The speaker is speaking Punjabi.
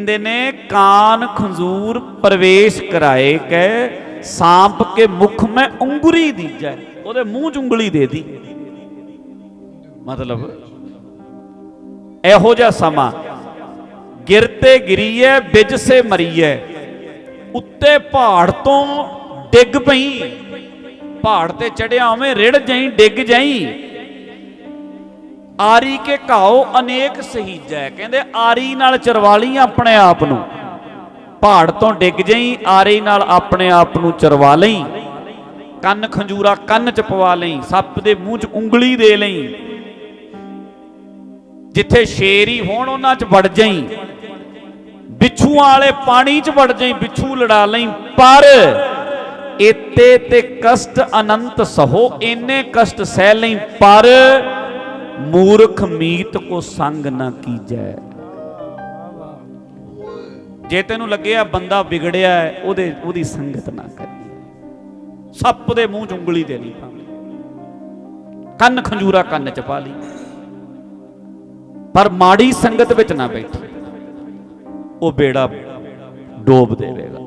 ਕਹਿੰਦੇ ਨੇ, ਕਾਨ ਖੰਜੂਰ ਪ੍ਰਵੇਸ਼ ਕਰਾਏ ਕੈ, ਸਾਂਪ ਕੇ ਮੁਖ ਮੈਂ ਉਂਗਰੀ ਦੀਜੈ। ਉਹਦੇ ਮੂੰਹ 'ਚ ਉਂਗਲੀ ਦੇ ਦੀ। ਮਤਲਬ, ਇਹੋ ਜਿਹਾ ਸਮਾਂ। ਗਿਰਤੇ ਗਿਰੀਐ ਬਿਜ ਸੇ ਮਰੀਐ। ਉੱਤੇ ਪਹਾੜ ਤੋਂ ਡਿੱਗ ਪਈ। ਪਹਾੜ ਤੇ ਚੜਿਆ ਹੋਵੇਂ ਰਿੜ ਜਾਈ, ਡਿੱਗ ਜਾਈ। ਆਰੀ ਕੇ ਘਾਓ ਅਨੇਕ ਸਹੀਜੈ ਕਹਿੰਦੇ ਆਰੀ ਨਾਲ ਚਰਵਾ ਲਈ ਆਪਣੇ ਆਪ ਨੂੰ। ਪਹਾੜ ਤੋਂ ਡਿੱਗ ਜਾਈ, ਆਰੀ ਨਾਲ ਆਪਣੇ ਆਪ ਨੂੰ ਚਰਵਾ ਲਈ। ਕੰਨ ਖੰਜੂਰਾ ਕੰਨ ਚ ਪਵਾ ਲਈ, ਸੱਪ ਦੇ ਮੂੰਹ ਚ ਉਂਗਲੀ ਦੇ ਲਈ। ਜਿੱਥੇ ਸ਼ੇਰੀ ਹੋਣ, ਉਹਨਾਂ ਚ ਵੜ ਜਾਈ। ਬਿੱਛੂਆਂ ਵਾਲੇ ਪਾਣੀ ਚ ਵੜ ਜਾਈ, ਬਿੱਛੂ ਲੜਾ ਲਈ। ਪਰ ਇਤੇ ਤੇ ਕਸ਼ਟ ਅਨੰਤ ਸਹੋ, ਇੰਨੇ ਕਸ਼ਟ ਸਹਿ ਲਈ। ਪਰ ਮੂਰਖ ਮੀਤ ਕੋ ਸੰਗ ਨਾ ਕੀਜੈ। ਜੇ ਤੈਨੂੰ ਲੱਗਿਆ ਬੰਦਾ ਵਿਗੜਿਆ ਹੈ, ਉਹਦੇ, ਉਹਦੀ ਸੰਗਤ ਨਾ ਕਰੀ ਸੱਪ ਦੇ ਮੂੰਹ 'ਚ ਉਂਗਲੀ ਦੇ ਨਹੀਂ ਭਾਵੇਂ। ਕੰਨ ਖੰਜੂਰਾ ਕੰਨ 'ਚ ਪਾ ਲਈ। ਪਰ ਮਾੜੀ ਸੰਗਤ ਵਿੱਚ ਨਾ ਬੈਠੀ। ਉਹ ਬੇੜਾ ਡੋਬ ਦੇਵੇਗਾ।